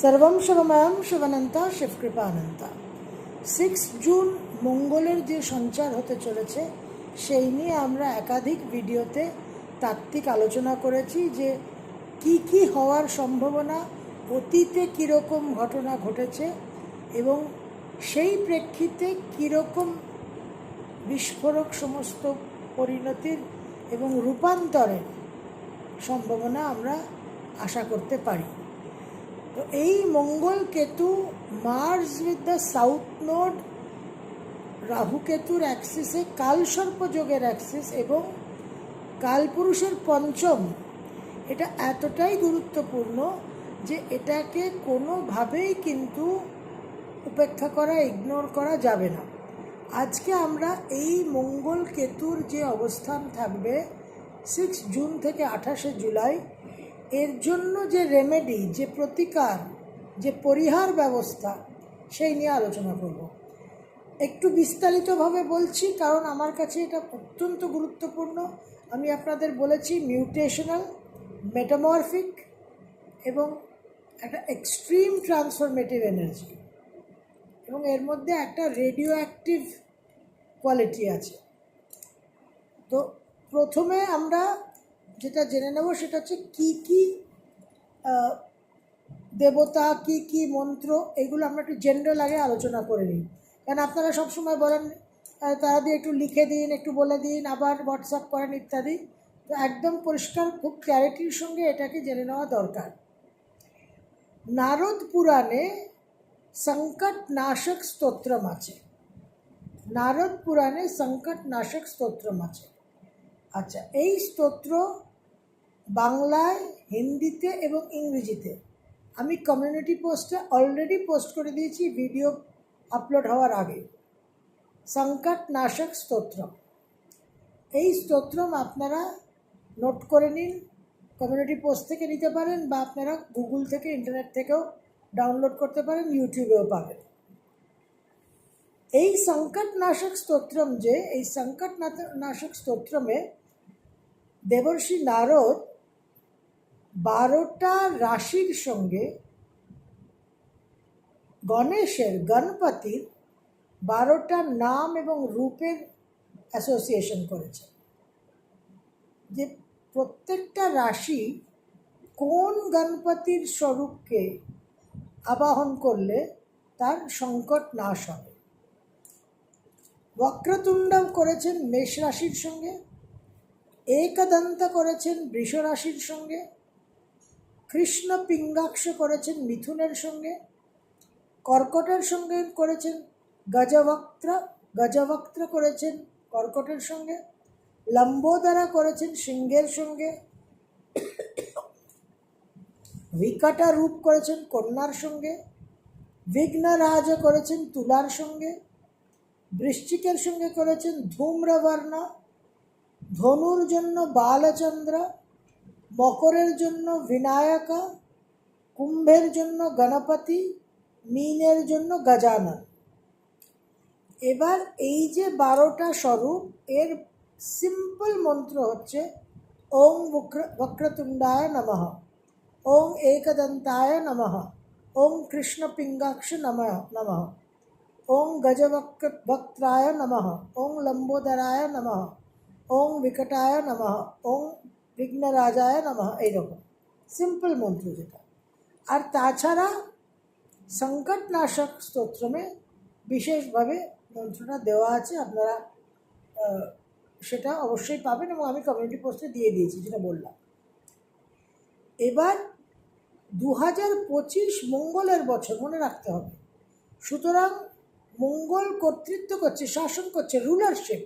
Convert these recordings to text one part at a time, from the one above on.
সর্বম শিবময়ম শিবানন্তা শিবকৃপানন্তা। Six June মঙ্গলের যে সঞ্চার হতে চলেছে, সেই নিয়ে আমরা একাধিক ভিডিওতে তাত্ত্বিক আলোচনা করেছি যে কি কি হওয়ার সম্ভাবনা, অতীতে কীরকম ঘটনা ঘটেছে এবং সেই প্রেক্ষিতে কীরকম বিস্ফোরক সমস্ত পরিণতির এবং রূপান্তরের সম্ভাবনা আমরা আশা করতে পারি। তো এই Mangal Ketu Mars with the south node, Rahu কেতুর অ্যাক্সিসে কালসর্প যোগের অ্যাক্সিস এবং কালপুরুষের পঞ্চম। এটা এতটাই গুরুত্বপূর্ণ যে এটাকে কোনোভাবেই কিন্তু উপেক্ষা করা ইগনোর করা যাবে না। আজকে আমরা এই মঙ্গল কেতুর যে অবস্থান থাকবে সিক্স জুন থেকে আঠাশে জুলাই এর জন্য যে রেমেডি যে প্রতিকার, যে পরিহার ব্যবস্থা, সেই নিয়ে আলোচনা করব। একটু বিস্তারিতভাবে বলছি, কারণ আমার কাছে এটা অত্যন্ত গুরুত্বপূর্ণ। আমি আপনাদের বলেছি মিউটেশনাল মেটামরফিক এবং একটা এক্সট্রিম ট্রান্সফরমেটিভ এনার্জি এবং এর মধ্যে একটা রেডিও অ্যাক্টিভ কোয়ালিটি আছে। তো প্রথমে আমরা যেটা জেনে নেব সেটা হচ্ছে কী কী দেবতা, কি কি মন্ত্র, এগুলো আমরা একটু জেনারেল আগে আলোচনা করে নিই। কারণ আপনারা সবসময় বলেন তারা দিয়ে একটু লিখে দিন, একটু বলে দিন, আবার হোয়াটসঅ্যাপ করেন ইত্যাদি। তো একদম পরিষ্কার, খুব ক্ল্যারিটির সঙ্গে এটাকে জেনে নেওয়া দরকার। নারদ পুরাণে সংকট নাশক স্তোত্রম আছে। নারদ পুরাণে সংকট নাশক স্তোত্রম আছে। আচ্ছা এই স্তোত্র বাংলায়, হিন্দিতে এবং ইংরেজিতে। আমি কমিউনিটি পোস্টে অলরেডি পোস্ট করে দিয়েছি ভিডিও আপলোড হওয়ার আগে। সংকট নাশক স্তোত্রম। এই স্তোত্রম আপনারা নোট করে নিন কমিউনিটি পোস্ট থেকে নিতে পারেন বা আপনারা গুগল থেকে ইন্টারনেট থেকেও ডাউনলোড করতে পারেন ইউটিউবেও পাবেন। এই সংকট নাশক স্তোত্রম যে, এই সংকট নাশক স্তোত্রমে দেবর্ষি নারদ বারোটা রাশির সঙ্গে গণেশের গণপতির বারোটা নাম এবং রূপের অ্যাসোসিয়েশন করেছে। যে প্রত্যেকটা রাশি কোন গণপতির স্বরূপকে আবাহন করলে তার সংকট নাশ হবে। বক্রতুণ্ড করেছেন মেষ রাশির সঙ্গে, একদন্ত করেছেন বৃষ রাশির সঙ্গে কৃষ্ণ পিঙ্গাক্ষ করেছেন মিথুনের সঙ্গে, কর্কটের সঙ্গে করেছেন গজবক্ত্র গজবক্ত্র করেছেন কর্কটের সঙ্গে, লম্বোদরা করেছেন সিংহের সঙ্গে বিকটা রূপ করেছেন কন্যার সঙ্গে, বিঘ্নরাজ করেছেন তুলার সঙ্গে, বৃশ্চিকের সঙ্গে করেছেন ধূম্রবর্ণ, ধনুর জন্য বালচন্দ্র মকরের জন্য বিনায়কা, কুম্ভের জন্য গণপতি, মিনের জন্য গজানন। এবার এই যে বারোটা স্বরূপ, এর সিম্পল মন্ত্র হচ্ছে ওং বক্র, বক্রতুণ্ডায় নমঃ। ওং একদন্তায় নমঃ। ওং কৃষ্ণপিঙ্গাক্ষ নমঃ নমঃ। ওং গজবক্র বক্ত্রায় নমঃ। ওং লম্বোদরায় নমঃ। ওং বিকটায় নমঃ। ওং বিঘ্নরাজায় নমঃ, এইরকম। সিম্পল মন্ত্র যেটা। আর তাছাড়া সংকটনাশক স্তোত্রমে বিশেষভাবে মন্ত্রটা দেওয়া আছে, আপনারা সেটা অবশ্যই পাবেন এবং আমি কমিউনিটি পোস্টে দিয়ে দিয়েছি, যেটা বললাম। এবার দু হাজার পঁচিশ মঙ্গলের বছর, মনে রাখতে হবে। সুতরাং মঙ্গল কর্তৃত্ব করছে, শাসন করছে রুলারশিপ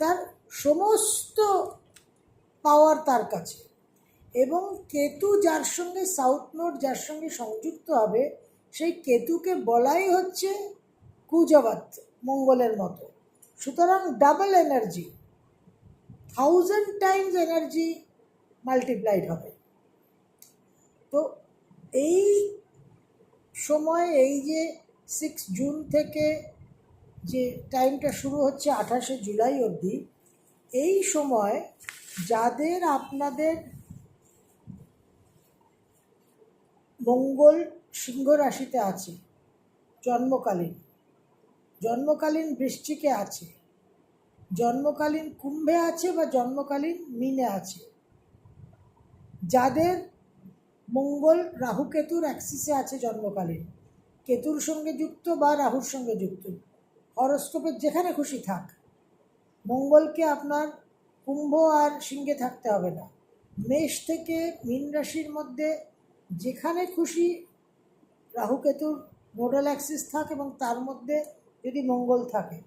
তার সমস্ত পাওয়ার তার কাছে। এবং কেতু যার সঙ্গে সাউথ নোড যার সঙ্গে সংযুক্ত হবে, সেই কেতুকে বলাই হচ্ছে কুজবাত, মঙ্গলের মতো। সুতরাং double energy thousand times energy multiplied হবে। তো এই সময় এই যে সিক্স জুন থেকে যে টাইমটা শুরু হচ্ছে আঠাশে জুলাই অবধি, এই সময় যাদের আপনাদের মঙ্গল সিংহ রাশিতে আছে, জন্মকালীন জন্মকালীন বৃষ্টিকে আছে, জন্মকালীন কুম্ভে আছে বা জন্মকালীন মিনে আছে, যাদের মঙ্গল রাহু কেতুর অ্যাক্সিসে আছে জন্মকালীন, কেতুর সঙ্গে যুক্ত বা রাহুর সঙ্গে যুক্ত হরস্কোপের যেখানে খুশি থাক, মঙ্গলকে আপনার কুম্ভ আর সিংহে থাকতে হবে না। মেষ থেকে মীন রাশির মধ্যে যেখানে খুশি রাহু কেতুর নোডাল অ্যাক্সিস থাক এবং তার মধ্যে যদি মঙ্গল থাকে,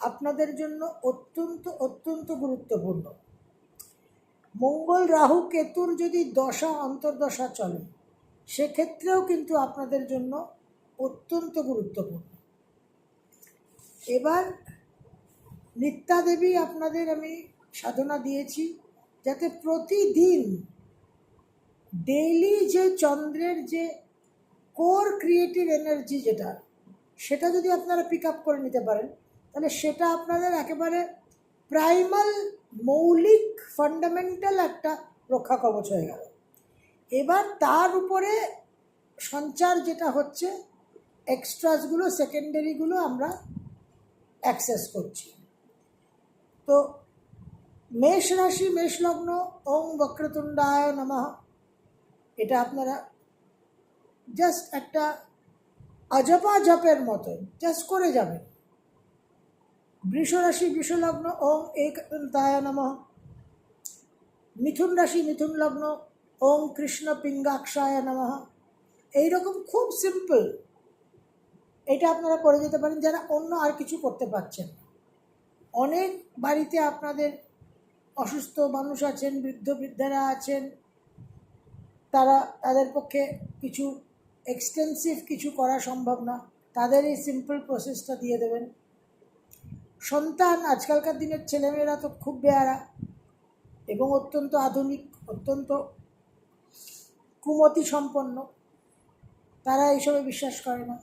আপনাদের জন্য অত্যন্ত অত্যন্ত গুরুত্বপূর্ণ। মঙ্গল রাহু কেতুর যদি দশা, অন্তর্দশা চলে, সেক্ষেত্রেও কিন্তু আপনাদের জন্য অত্যন্ত গুরুত্বপূর্ণ। এবার নিত্যাদেবী আপনাদের আমি সাধনা দিয়েছি, যাতে প্রতিদিন ডেইলি যে চন্দ্রের যে কোর ক্রিয়েটিভ এনার্জি যেটা, সেটা যদি আপনারা পিক আপ করে নিতে পারেন, তাহলে সেটা আপনাদের একেবারে প্রাইমাল মৌলিক ফান্ডামেন্টাল একটা রক্ষা কবচ হয়ে গেল। এবার তার উপরে সঞ্চার যেটা হচ্ছে এক্সট্রাসগুলো সেকেন্ডারিগুলো আমরা অ্যাক্সেস করছি। তো মেষ রাশি মেষ লগ্ন ওম বক্রতুণ্ডায় নমঃ। এটা আপনারা জাস্ট একটা অজপা জপের মতো জাস্ট করে যাবেন। বৃষ রাশি বৃষলগ্ন, ওম একতায় নমঃ। মিথুন রাশি, মিথুন লগ্ন, ওম কৃষ্ণ পিঙ্গাক্ষায় নমঃ। এইরকম খুব সিম্পল এটা আপনারা করে যেতে পারেন, যারা অন্য আর কিছু করতে পারছেন অনেক বাড়িতে আপনাদের অসুস্থ মানুষ আছেন, বৃদ্ধ বৃদ্ধারা আছেন, তারা তাদের পক্ষে কিছু এক্সটেন্সিভ কিছু করা সম্ভব না। তাদের এই সিম্পল প্রসেসটা দিয়ে দেবেন। সন্তান, আজকালকার দিনের ছেলেমেয়েরা তো খুব বেয়ারা এবং অত্যন্ত আধুনিক, অত্যন্ত কুমতি সম্পন্ন। তারা এইসবে বিশ্বাস করে না।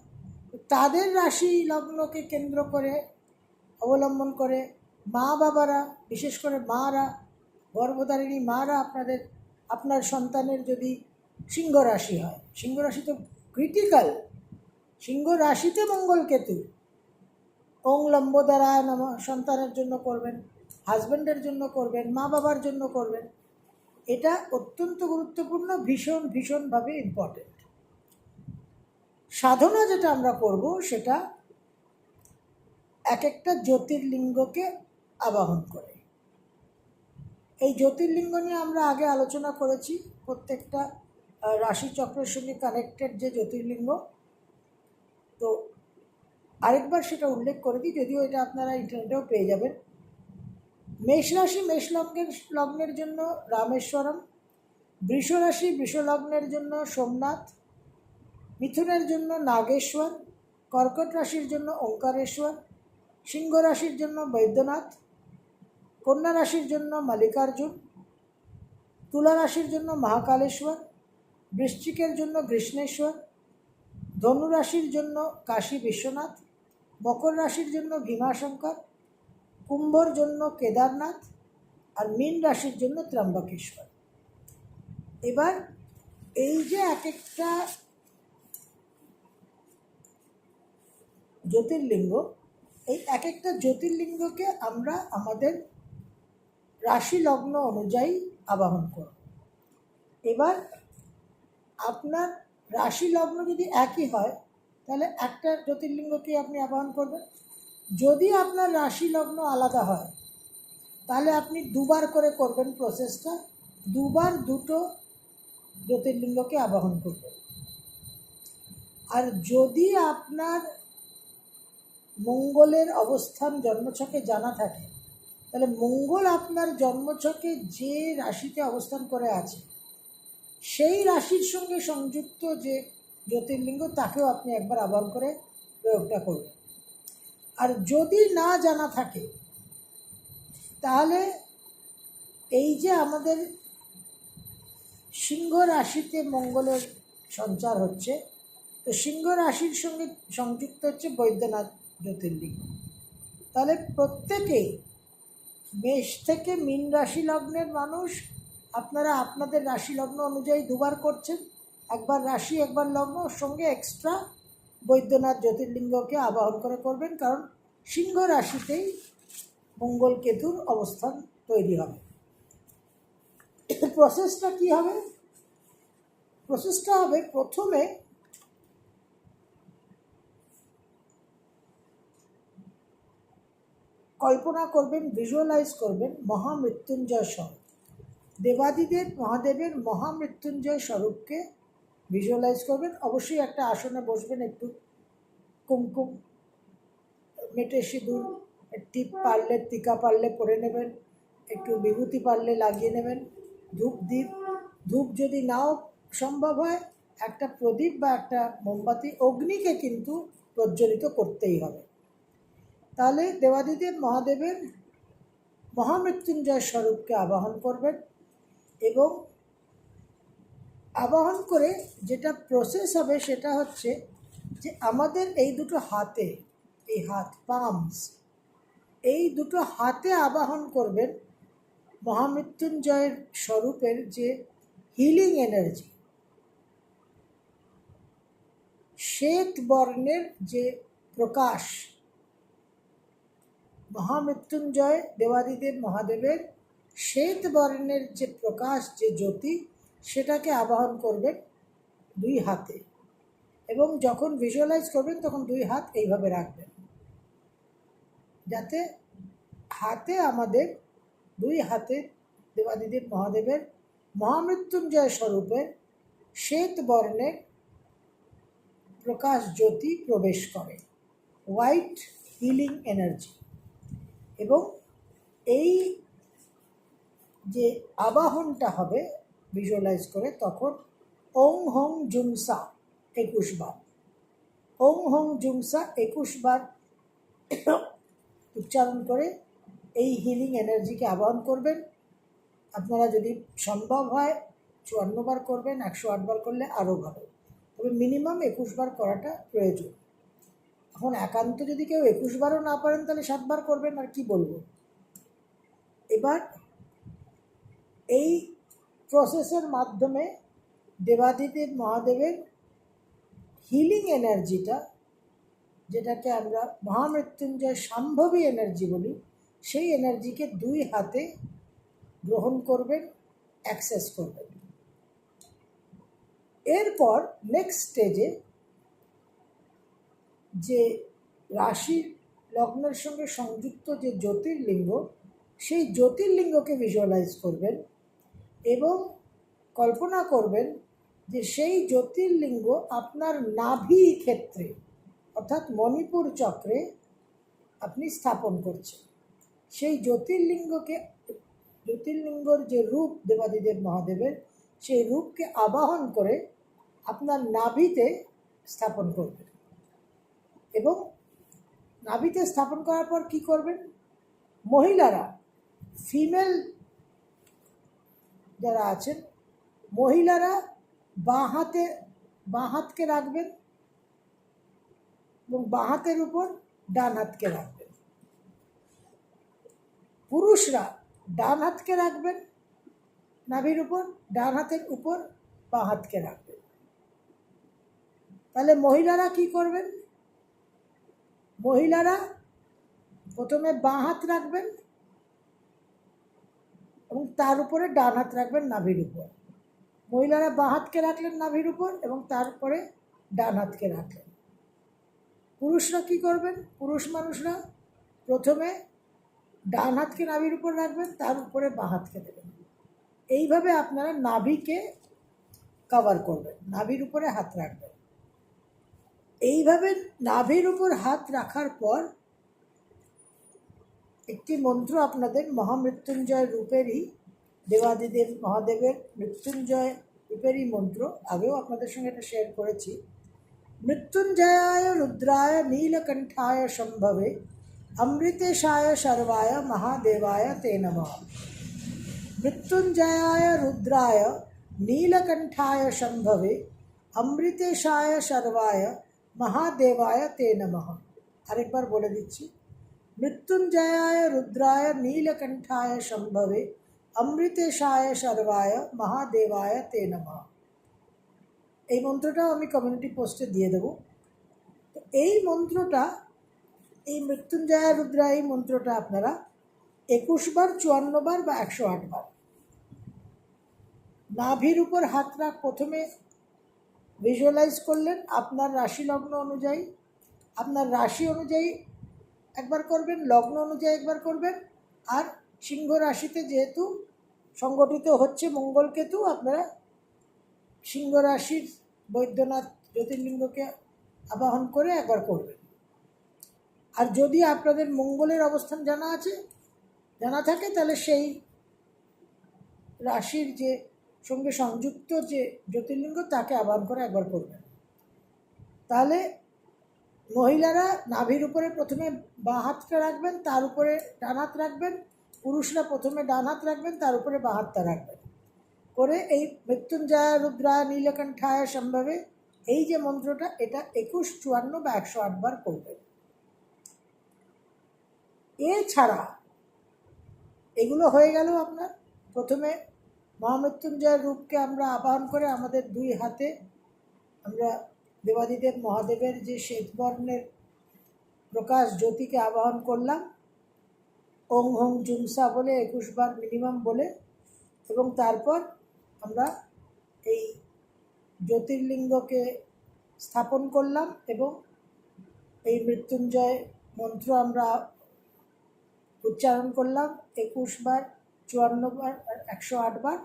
তাদের রাশি লগ্নকে কেন্দ্র করে, অবলম্বন করে মা বাবারা, বিশেষ করে মারা, গর্ভধারিণী মারা আপনাদের, আপনার সন্তানের যদি সিংহ রাশি হয়, সিংহ রাশি তো ক্রিটিক্যাল সিংহ রাশিতে মঙ্গল কেতু, ওং লম্বোদরায় নাম, সন্তানের জন্য করবেন হাজব্যান্ডের জন্য করবেন, মা বাবার জন্য করবেন, এটা অত্যন্ত গুরুত্বপূর্ণ, ভীষণ, ভীষণভাবে ইম্পর্টেন্ট সাধনা যেটা আমরা করব, সেটা এক একটা জ্যোতির্লিঙ্গকে আবাহন করে। এই জ্যোতির্লিঙ্গ নিয়ে আমরা আগে আলোচনা করেছি। প্রত্যেকটা রাশিচক্রের সঙ্গে কানেক্টেড যে জ্যোতির্লিঙ্গ। তো আরেকবার সেটা উল্লেখ করে দিই, যদিও এটা আপনারা ইন্টারনেটেও পেয়ে যাবেন। মেষ রাশি মেষ লগ্নের লগ্নের জন্য রামেশ্বরম। বৃষ রাশি জন্য সোমনাথ। মিথুনের জন্য নাগেশ্বর। কর্কট রাশির জন্য ওঙ্কারেশ্বর। সিংহ রাশির জন্য বৈদ্যনাথ। কন্যা রাশির জন্য মালিকার্জুন তুলা রাশির জন্য মহাকালেশ্বর, বৃশ্চিকের জন্য কৃষ্ণেশ্বর ধনুরাশির জন্য কাশী বিশ্বনাথ, মকর রাশির জন্য ভীমাশঙ্কর কুম্ভর জন্য কেদারনাথ আর মীন রাশির জন্য ত্র্যম্বকেশ্বর। এবার এই যে এক একটা জ্যোতির্লিঙ্গ, এই এক একটা জ্যোতির্লিঙ্গকে আমরা আমাদের রাশি লগ্ন অনুযায়ী আবাহন করব এবার আপনার রাশি লগ্ন যদি একই হয়, তাহলে একটা জ্যোতির্লিঙ্গকে আপনি আবাহন করবেন। যদি আপনার রাশি লগ্ন আলাদা হয়, তাহলে আপনি দুবার করে করবেন প্রসেসটা দুবার দুটো জ্যোতির্লিঙ্গকে আবাহন করবেন। আর যদি আপনার মঙ্গলের অবস্থান জন্মছকে জানা থাকে তাহলে মঙ্গল আপনার জন্মছকে যে রাশিতে অবস্থান করে আছে, সেই রাশির সঙ্গে সংযুক্ত যে জ্যোতির্লিঙ্গ, তাকেও আপনি একবার আবাহন করে প্রয়োগটা করবেন। আর যদি না জানা থাকে, তাহলে এই যে আমাদের সিংহ রাশিতে মঙ্গলের সঞ্চার হচ্ছে, তো সিংহ রাশির সঙ্গে সংযুক্ত হচ্ছে বৈদ্যনাথ জ্যোতির্লিঙ্গ। তাহলে প্রত্যেকেই মেষ থেকে মীন রাশি লগ্নের মানুষ, আপনারা আপনাদের রাশি লগ্ন অনুযায়ী দুবার করছেন। একবার রাশি, একবার লগ্ন সঙ্গে এক্সট্রা বৈদ্যনাথ জ্যোতির্লিঙ্গকে আবাহন করে করবেন, কারণ সিংহ রাশিতেই মঙ্গল কেতুর অবস্থান তৈরি হবে। প্রসেসটা কি হবে? প্রসেসটা হবে প্রথমে কল্পনা করবেন ভিজুয়ালাইজ করবেন মহামৃত্যুঞ্জয় স্বরূপ। দেবাদিদেব মহাদেবের মহামৃত্যুঞ্জয় স্বরূপকে ভিজুয়ালাইজ করবেন। অবশ্যই একটা আসনে বসবেন, একটু কুমকুম মেটে সিঁদুর টিপ পারলে টিকা পারলে পরে নেবেন, একটু বিভূতি পারলে লাগিয়ে নেবেন, ধূপ দ্বীপ ধূপ যদি নাও সম্ভব হয়, একটা প্রদীপ বা একটা মোমবাতি অগ্নিকে কিন্তু প্রজ্বলিত করতেই হবে। তাহলে দেবাদিদেব মহাদেবের মহামৃত্যুঞ্জয় স্বরূপকে আবাহন করবেন এবং আবাহন করে যেটা প্রসেস হবে সেটা হচ্ছে যে আমাদের এই দুটো হাতে, এই হাত পামস এই দুটো হাতে আবাহন করবেন মহামৃত্যুঞ্জয়ের স্বরূপের যে হিলিং এনার্জি শ্বেত বর্ণের যে প্রকাশ মহামৃত্যুঞ্জয় দেবাদিদেব মহাদেবের শ্বেত বর্ণের যে প্রকাশ, যে জ্যোতি, সেটাকে আবাহন করবেন দুই হাতে। এবং যখন ভিজুয়ালাইজ করবেন, তখন দুই হাত এইভাবে রাখবেন। যাতে হাতে আমাদের, দুই হাতে দেবাদিদেব মহাদেবের মহামৃত্যুঞ্জয় স্বরূপের শ্বেত বর্ণের প্রকাশ জ্যোতি প্রবেশ করে। হোয়াইট হিলিং এনার্জি এবং এই যে আবাহনটা হবে ভিজুয়ালাইজ করে তখন ওং হং জুমসা একুশ বার। ওং হং জুমসা একুশ বার উচ্চারণ করে এই হিলিং এনার্জিকে আবাহন করবেন। আপনারা যদি সম্ভব হয় চুয়ান্ন বার করবেন, একশো আটবার করলে আরও ভালো। তবে মিনিমাম একুশ বার করাটা প্রয়োজন। এখন একান্ত যদি কেউ একুশ বারও না পারেন, তাহলে সাতবার করবেন, আর কি বলব? এবার এই প্রসেসের মাধ্যমে দেবাদিদেব মহাদেবের হিলিং এনার্জিটা যেটাকে আমরা মহামৃত্যুঞ্জয় সম্ভবী এনার্জি বলি, সেই এনার্জিকে দুই হাতে গ্রহণ করবেন অ্যাক্সেস করবেন। এরপর নেক্সট স্টেজে যে রাশি লগ্নের সঙ্গে সংযুক্ত যে জ্যোতির্লিঙ্গ, সেই জ্যোতির্লিঙ্গকে ভিজুয়ালাইজ করবেন এবং কল্পনা করবেন যে সেই জ্যোতির্লিঙ্গ আপনার নাভি ক্ষেত্রে, অর্থাৎ মণিপুর চক্রে আপনি স্থাপন করছেন। সেই জ্যোতির্লিঙ্গকে, জ্যোতির্লিঙ্গর যে রূপ দেবাদিদেব মহাদেবের, সেই রূপকে আবাহন করে আপনার নাভিতে স্থাপন করবেন। এবং নাভিতে স্থাপন করার পর কি করবেন? মহিলারা ফিমেল যারা আছেন, মহিলারা বাঁ হাতে, বাঁ হাতকে রাখবেন এবং বাঁ হাতের উপর ডান হাতকে রাখবেন। পুরুষরা ডান হাতকে রাখবেন, নাভির উপর, ডান হাতের উপর বাঁ হাতকে রাখবেন। তাহলে মহিলারা কি করবেন? মহিলারা প্রথমে বাঁ হাত রাখবেন এবং তার উপরে ডান হাত রাখবেন নাভির উপর। মহিলারা বাঁ হাতকে রাখলেন নাভির উপর এবং তারপরে ডান হাতকে রাখলেন। পুরুষরা কি করবেন? পুরুষ মানুষরা প্রথমে ডান হাতকে নাভির উপর রাখবেন, তার উপরে বাঁ হাতকে দেবেন। এইভাবে আপনারা নাভিকে কভার করবেন, নাভির উপরে হাত রাখবেন। এইভাবে নাভির উপর হাত রাখার পর একটি মন্ত্র আপনাদের মহামৃত্যুঞ্জয় রূপেরই, দেবাদিদেব মহাদেবের মৃত্যুঞ্জয় রূপেরই মন্ত্র, আগেও আপনাদের সঙ্গে এটা শেয়ার করেছি। মৃত্যুঞ্জয়ায় রুদ্রায় নীলকণ্ঠায় সম্ভবে, অমৃতেশায় শর্বায় মহাদেবায় তে নমঃ। মৃত্যুঞ্জয়ায় রুদ্রায় নীলকণ্ঠায় সম্ভবে, অমৃতেশায় শর্বায় মহাদেবায় তে নমঃ। আরেকবার বলে দিচ্ছি, মৃত্যুঞ্জয়ায়, রুদ্রায়, নীলকণ্ঠায় সম্ভবে, অমৃতেশায় শর্বায় মহাদেবায় তে নমঃ। এই মন্ত্রটাও আমি কমিউনিটি পোস্টে দিয়ে দেবো। তো এই মন্ত্রটা, এই মৃত্যুঞ্জয়া রুদ্রা এই মন্ত্রটা আপনারা একুশ বার, চুয়ান্ন বার বা একশো আট বার, নাভির উপর হাত রাখ, প্রথমে ভিজুয়ালাইজ করলেন আপনার রাশি লগ্ন অনুযায়ী। আপনার রাশি অনুযায়ী একবার করবেন, লগ্ন অনুযায়ী একবার করবেন। আর সিংহ রাশিতে যেহেতু সংগঠিত হচ্ছে মঙ্গল কেতু, আপনারা সিংহ রাশির বৈদ্যনাথ জ্যোতির্লিঙ্গকে আবাহন করে একবার করবেন। আর যদি আপনাদের মঙ্গলের অবস্থান জানা আছে, জানা থাকে, তাহলে সেই রাশির যে সঙ্গে সংযুক্ত যে জ্যোতির্লিঙ্গ, তাকে আবাহন করে একবার করবেন। তাহলে মহিলারা নাভির উপরে প্রথমে বাঁ হাতটা রাখবেন, তার উপরে ডান হাত রাখবেন, পুরুষরা প্রথমে ডান হাত রাখবেন, তার উপরে বাঁ হাতটা রাখবেন। করে এই মৃত্যুঞ্জয়, রুদ্রা, নীলকণ্ঠায় সম্ভবে এই যে মন্ত্রটা, এটা একুশ চুয়ান্ন বা একশো আটবার করবেন। এছাড়া এগুলো হয়ে গেল আপনার। প্রথমে মহামৃত্যুঞ্জয়ের রূপকে আমরা আবাহন করে আমাদের দুই হাতে আমরা দেবাদিদেব মহাদেবের যে শ্বেতবর্ণের প্রকাশ জ্যোতিকে আবাহন করলাম, ওং হোং জুমসা বলে একুশ বার মিনিমাম বলে, এবং তারপর আমরা এই জ্যোতির্লিঙ্গকে স্থাপন করলাম এবং এই মৃত্যুঞ্জয় মন্ত্র আমরা উচ্চারণ করলাম একুশ বার, চুয়ান্ন বার আর একশো আট বার।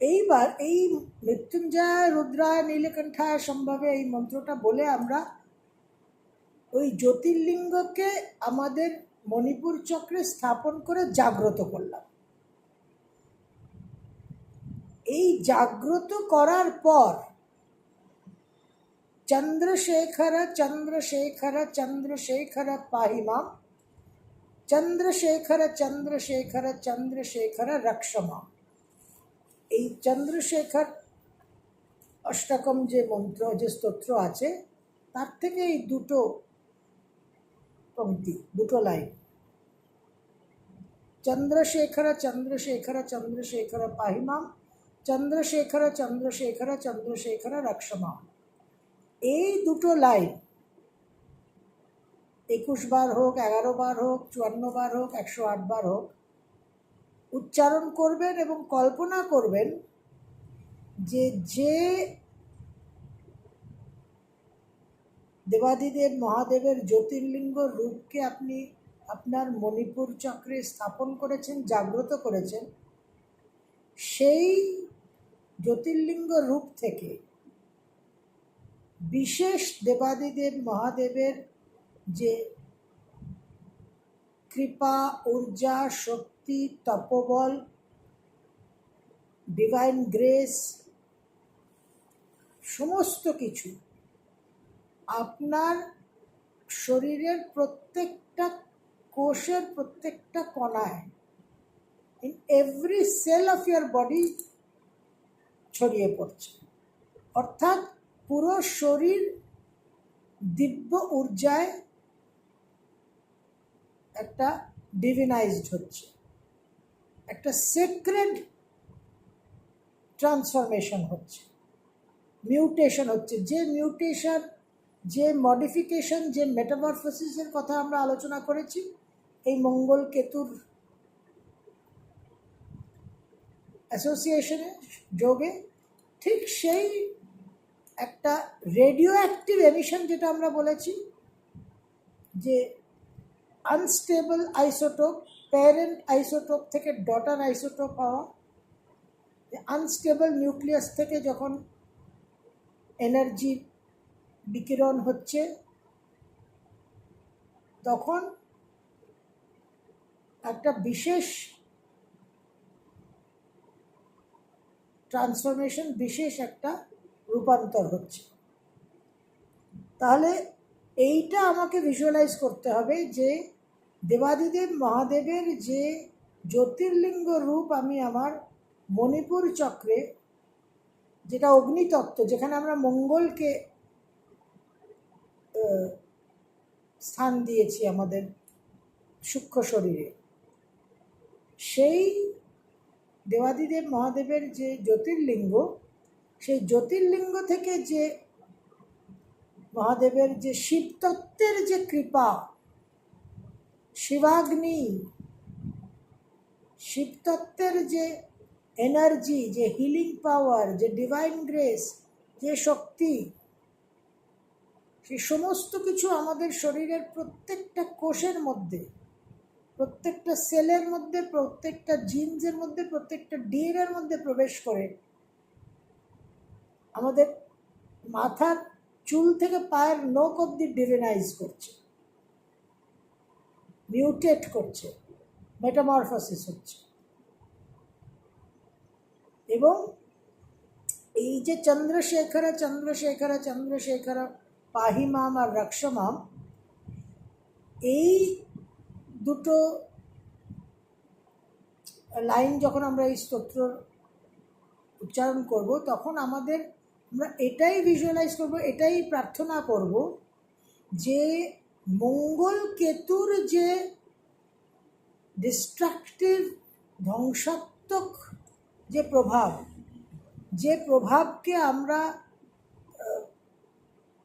এইবার এই মৃত্যুঞ্জয়, রুদ্রায় নীলকণ্ঠায় সম্ভবে এই মন্ত্রটা বলে আমরা ওই জ্যোতির্লিঙ্গকে আমাদের মণিপুর চক্রে স্থাপন করে জাগ্রত করলাম। এই জাগ্রত করার পর চন্দ্রশেখর চন্দ্রশেখর চন্দ্রশেখর পাহিমাম চন্দ্রশেখর চন্দ্রশেখর চন্দ্রশেখর রক্ষমা এই চন্দ্রশেখর অষ্টকম যে মন্ত্র, যে স্তোত্র আছে, তার থেকে এই দুটো পংক্তি, দুটো লাইন। চন্দ্রশেখর চন্দ্রশেখর চন্দ্রশেখর পাহিমাম, চন্দ্রশেখর চন্দ্রশেখর চন্দ্রশেখর রক্ষমাম এই দুটো লাইন, একুশ বার হোক, এগারো বার হোক, চুয়ান্ন বার হোক, একশো আট বার হোক উচ্চারণ করবেন এবং কল্পনা করবেন যে যে দেবাদিদেব মহাদেবের জ্যোতির্লিঙ্গ রূপকে আপনি আপনার মণিপুর চক্রে স্থাপন করেছেন, জাগ্রত করেছেন, সেই জ্যোতির্লিঙ্গ রূপ থেকে বিশেষ দেবাদিদেব মহাদেবের যে কৃপা, ঊর্জা, শক্তি তপবল ডিভাইন গ্রেস সমস্ত কিছু আপনার শরীরের প্রত্যেকটা কোষের প্রত্যেকটা কণায় in every cell of your body ছড়িয়ে পড়ছে। অর্থাৎ পুরো শরীর দিব্য ঊর্জায় একটা ডিভিনাইজড হচ্ছে। একটা সিক্রেট ট্রান্সফরমেশন হচ্ছে। মিউটেশন হচ্ছে। যে মিউটেশন যে মডিফিকেশন যে মেটামরফোসিসের কথা আমরা আলোচনা করেছি, এই মঙ্গল কেতুর অ্যাসোসিয়েশনে যোগে ঠিক সেই একটা রেডিও অ্যাক্টিভ এমিশন যেটা আমরা বলেছি, যে আনস্টেবল আইসোটোপ প্যারেন্ট আইসোটোপ থেকে ডটার আইসোটোপ হওয়া আনস্টেবল নিউক্লিয়াস থেকে যখন এনার্জি বিকিরণ হচ্ছে, তখন একটা বিশেষ ট্রান্সফরমেশন বিশেষ একটা রূপান্তর হচ্ছে। তাহলে এইটা আমাকে ভিজুয়ালাইজ করতে হবে যে দেবাদিদেব মহাদেবের যে জ্যোতির্লিঙ্গ রূপ আমি আমার মণিপুর চক্রে, যেটা অগ্নিতত্ত্ব, যেখানে আমরা মঙ্গলকে স্থান দিয়েছি আমাদের সূক্ষ্ম শরীরে, সেই দেবাদিদেব মহাদেবের যে জ্যোতির্লিঙ্গ, সেই জ্যোতির্লিঙ্গ থেকে যে মহাদেবের যে শিবতত্ত্বের যে কৃপা শিবাগ্নি। শিবতত্ত্বের যে এনার্জি যে হিলিং পাওয়ার যে ডিভাইন গ্রেস যে শক্তি, সে সমস্ত কিছু আমাদের শরীরের প্রত্যেকটা কোষের মধ্যে, প্রত্যেকটা সেলের মধ্যে, প্রত্যেকটা জিন্সের মধ্যে, প্রত্যেকটা ডিএনএর মধ্যে প্রবেশ করে, আমাদের মাথার চুল থেকে পায়ের নোক অব্দি ডিভিনাইজ করছে। মিউটেট করছে মেটামরফোসিস হচ্ছে। এবং এই যে চন্দ্রশেখর চন্দ্রশেখর চন্দ্রশেখর পাহিমাম আর রক্ষমাম এই দুটো লাইন যখন আমরা এই স্তোত্র উচ্চারণ করব, তখন আমাদের আমরা এটাই ভিজুয়ালাইজ করব, এটাই প্রার্থনা করব যে মঙ্গল কেতুর যে ডিস্ট্রাকটিভ ধ্বংসাত্মক যে প্রভাব, যে প্রভাবকে আমরা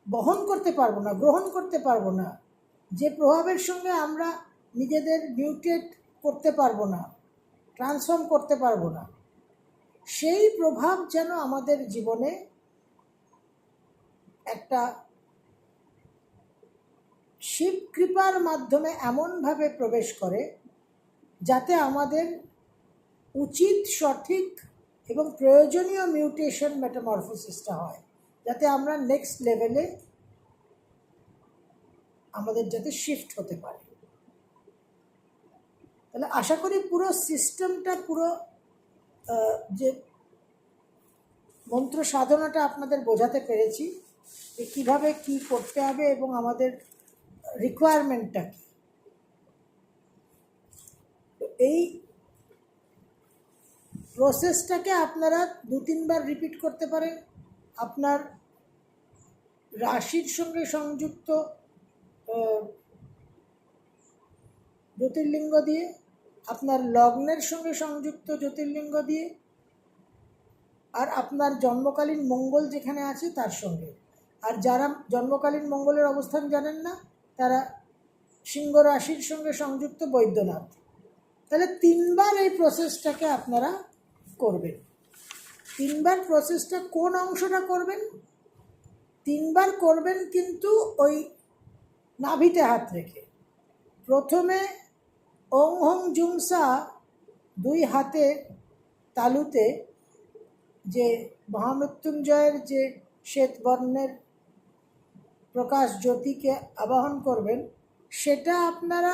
বহন করতে পারব না, গ্রহণ করতে পারব না, যে প্রভাবের সঙ্গে আমরা নিজেদের মিউটেট করতে পারব না ট্রান্সফর্ম করতে পারব না, সেই প্রভাব যেন আমাদের জীবনে একটা শিব কৃপার মাধ্যমে এমনভাবে প্রবেশ করে যাতে আমাদের উচিত, সঠিক এবং প্রয়োজনীয় মিউটেশন মেটামরফোসিসটা হয়। যাতে আমরা নেক্সট লেভেলে আমাদের যাতে শিফট হতে পারে। তাহলে আশা করি পুরো সিস্টেমটা পুরো যে মন্ত্র সাধনাটা আপনাদের বোঝাতে পেরেছি যে কীভাবে কী করতে হবে এবং আমাদের রিকোয়ারমেন্টটা কী? তো এই প্রসেসটাকে আপনারা দু তিনবার রিপিট করতে পারেন। আপনার রাশির সঙ্গে সংযুক্ত জ্যোতির্লিঙ্গ দিয়ে, আপনার লগ্নের সঙ্গে সংযুক্ত জ্যোতির্লিঙ্গ দিয়ে, আর আপনার জন্মকালীন মঙ্গল যেখানে আছে তার সঙ্গে। আর যারা জন্মকালীন মঙ্গলের অবস্থান জানেন না তারা সিংহ রাশির সঙ্গে সংযুক্ত বৈদ্যনাথ। তাহলে তিনবার এই প্রসেসটাকে আপনারা করবেন। তিনবার প্রসেসটা কোন অংশটা করবেন? তিনবার করবেন কিন্তু ওই নাভিতে হাত রেখে। প্রথমে ওং হং জুংসা দুই হাতে তালুতে যে মহামৃত্যুঞ্জয়ের যে শ্বেত বর্ণের প্রকাশ জ্যোতিকে আবাহন করবেন, সেটা আপনারা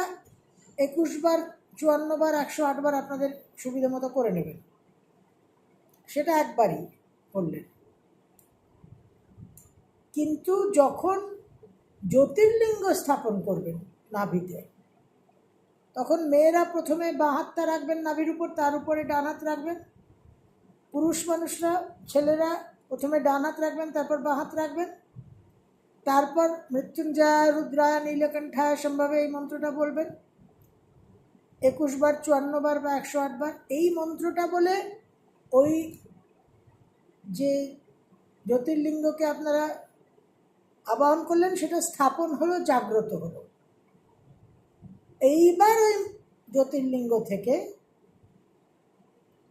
একুশ বার, চুয়ান্ন বার, একশো আটবার আপনাদের সুবিধা মতো করে নেবেন। সেটা একবারই করলেন। কিন্তু যখন জ্যোতির্লিঙ্গ স্থাপন করবেন নাভিতে, তখন মেয়েরা প্রথমে বাঁ হাতটা রাখবেন নাভির উপর, তার উপরে ডান হাত রাখবেন। পুরুষ মানুষরা, ছেলেরা প্রথমে ডান হাত রাখবেন, তারপর বাঁ হাত রাখবেন। তারপর মৃত্যুঞ্জয় রুদ্রায় নীলকণ্ঠায় সম্ভাবে এই মন্ত্রটা বলবেন। একুশ বার, চুয়ান্ন বার বা একশো আট বার, এই মন্ত্রটা বলে ওই যে জ্যোতির্লিঙ্গকে আপনারা আবাহন করলেন, সেটা স্থাপন হলো, জাগ্রত হলো। এইবার ওই জ্যোতির্লিঙ্গ থেকে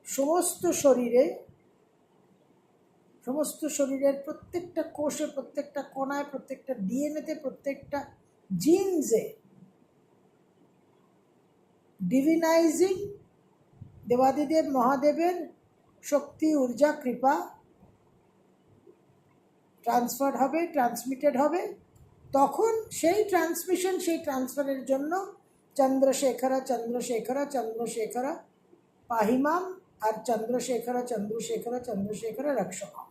সমস্ত শরীরে সমস্ত শরীরের প্রত্যেকটা কোষে, প্রত্যেকটা কণায়, প্রত্যেকটা ডিএনএতে, প্রত্যেকটা জিনসে ডিভিনাইজিং দেবাদিদেব, মহাদেবের শক্তি, ঊর্জা, কৃপা ট্রান্সফার হবে ট্রান্সমিটেড হবে। তখন সেই ট্রান্সমিশন সেই ট্রান্সফারের জন্য চন্দ্রশেখরা চন্দ্রশেখরা চন্দ্রশেখরা, পাহিমাম আর চন্দ্রশেখরা চন্দ্রশেখরা চন্দ্রশেখরা, রক্ষমাম।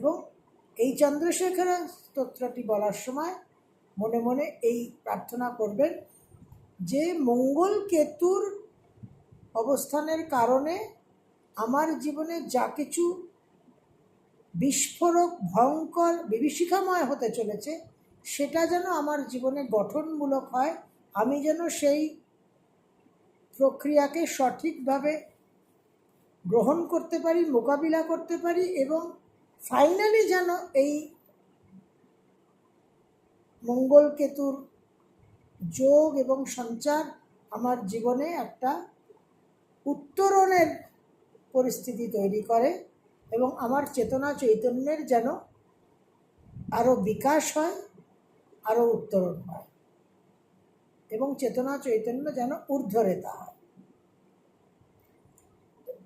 এবং এই চন্দ্রশেখরা স্তোত্রটি বলার সময় মনে মনে এই প্রার্থনা করবেন যে মঙ্গল কেতুর অবস্থানের কারণে আমার জীবনে যা কিছু বিস্ফোরক, ভয়ঙ্কর, বিভীষিকাময় হতে চলেছে, সেটা যেন আমার জীবনে গঠনমূলক হয়, আমি যেন সেই প্রক্রিয়াকে সঠিকভাবে গ্রহণ করতে পারি, মোকাবিলা করতে পারি এবং ফাইনালি যেন এই মঙ্গল কেতুর যোগ এবং সঞ্চার আমার জীবনে একটা উত্তরণের পরিস্থিতি তৈরি করে এবং আমার চেতনা চৈতন্যের যেন আরও বিকাশ হয় আরও উত্তরণ হয় এবং চেতনা চৈতন্য যেন ঊর্ধ্বরেতা হয়।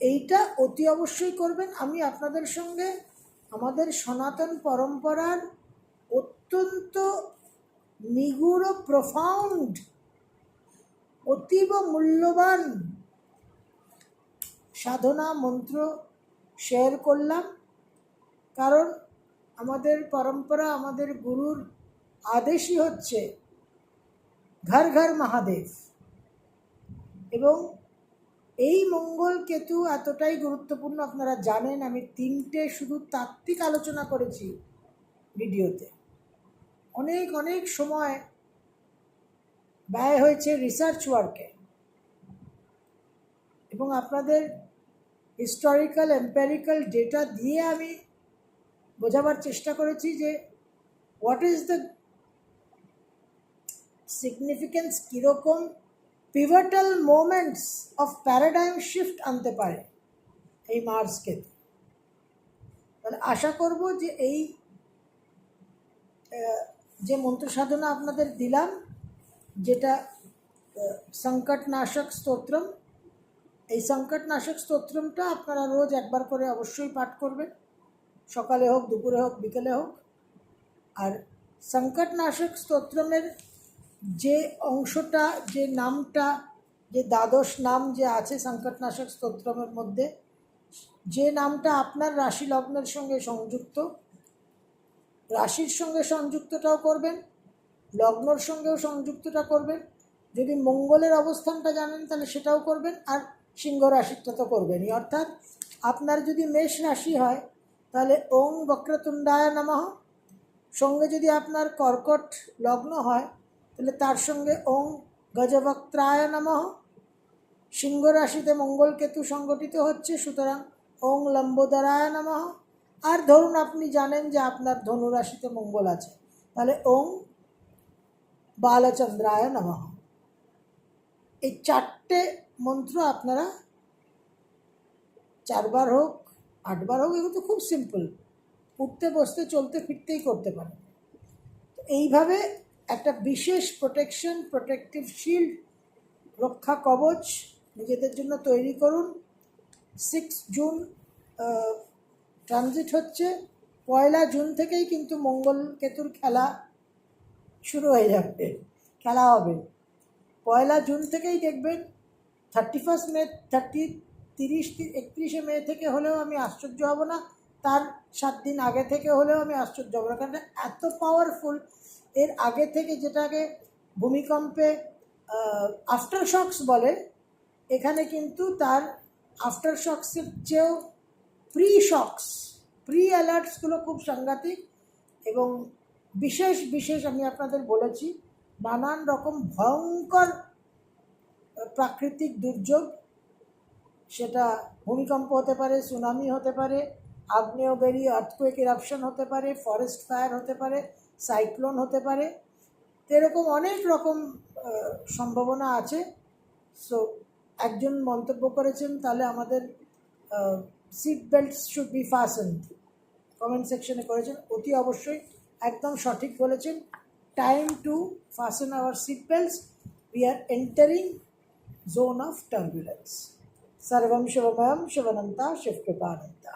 এইটা অতি অবশ্যই করবেন। আমি আপনাদের সঙ্গে আমাদের সনাতন পরম্পরার অত্যন্ত নিগুড় প্রফাউন্ড অতীব মূল্যবান সাধনা মন্ত্র শেয়ার করলাম। কারণ আমাদের পরম্পরা, আমাদের গুরুর আদেশই হচ্ছে, ঘর ঘর মহাদেব। এবং এই মঙ্গল কেতু এতটাই গুরুত্বপূর্ণ আপনারা জানেন, আমি তিনটে শুধু তাত্ত্বিক আলোচনা করেছি ভিডিওতে। অনেক অনেক সময় ব্যয় হয়েছে রিসার্চ ওয়ার্কে এবং আপনাদের হিস্টোরিক্যাল এম্পেরিক্যাল ডেটা দিয়ে আমি বোঝাবার চেষ্টা করেছি যে হোয়াট ইজ দ্য সিগনিফিকেন্স কীরকম pivotal moments of paradigm shift আনতে পারে এই মার্সকে তাহলে আশা করব যে এই যে মন্ত্র সাধনা আপনাদের দিলাম, যেটা সংকটনাশক স্তোত্রম, এই সংকটনাশক স্তোত্রমটা আপনারা রোজ একবার করে অবশ্যই পাঠ করবেন। সকালে হোক, দুপুরে হোক, বিকেলে হোক। আর সংকটনাশক স্তোত্রমের যে অংশটা, যে নামটা, যে দ্বাদশ নাম যে আছে সংকটনাশক স্তোত্রমের মধ্যে, যে নামটা আপনার রাশি লগ্নের সঙ্গে সংযুক্ত, রাশির সঙ্গে সংযুক্তটাও করবেন, লগ্নর সঙ্গেও সংযুক্তটা করবেন, যদি মঙ্গলের অবস্থানটা জানেন তাহলে সেটাও করবেন, আর সিংহ রাশিটা তো করবেনই। অর্থাৎ আপনার যদি মেষ রাশি হয়, তাহলে ওং বক্রতুণ্ডায় নমঃ। সঙ্গে যদি আপনার কর্কট লগ্ন হয় তাহলে তার সঙ্গে ওং গজবক্ত্রায় নমঃ। সিংহ রাশিতে মঙ্গল কেতু সংগঠিত হচ্ছে, সুতরাং ওং লম্বোদরায় নমঃ। আর ধরুন আপনি জানেন যে আপনার ধনু রাশিতে মঙ্গল আছে, তাহলে ওং বালচন্দ্রায় নমঃ। এই চারটে মন্ত্র আপনারা চারবার হোক, আটবার হোক, এগুলো তো খুব সিম্পল উঠতে, বসতে, চলতে, ফিরতেই করতে পারেন। এইভাবে একটা বিশেষ প্রোটেকশন প্রোটেকটিভ শিল্ড রক্ষা কবচ নিজেদের জন্য তৈরি করুন। সিক্স জুন ট্রানজিট হচ্ছে। পয়লা জুন থেকেই কিন্তু মঙ্গল কেতুর খেলা শুরু হয়ে যাবে, খেলা হবে। পয়লা জুন থেকেই দেখবেন থার্টি ফার্স্ট মে থার্টি তিরিশ, একত্রিশে মে থেকে হলেও আমি আশ্চর্য হব না। তার সাত দিন আগে থেকে হলেও আমি আশ্চর্য হব না। কারণ এত পাওয়ারফুল এর আগে থেকে যেটাকে ভূমিকম্পে আফটার শকস বলে, এখানে কিন্তু তার আফটার শকসের চেয়েও প্রি শক্স প্রি অ্যালার্টসগুলো খুব সাংঘাতিক এবং বিশেষ বিশেষ আমি আপনাদের বলেছি, নানান রকম ভয়ঙ্কর প্রাকৃতিক দুর্যোগ, সেটা ভূমিকম্প হতে পারে সুনামি হতে পারে, আগ্নেয়গিরি আর্থকুয়েক ইরাপশন হতে পারে ফরেস্ট ফায়ার হতে পারে সাইক্লোন হতে পারে তো এরকম অনেক রকম আহ, সম্ভাবনা আছে সো একজন মন্তব্য করেছেন তাহলে আমাদের seat belt should be fastened comment সেকশনে করেছেন অতি অবশ্যই একদম সঠিক বলেছেন time to fasten our seat belts we are entering zone of turbulence सर्वं शिवमयं शिवनन्ता शिवकृपानन्ता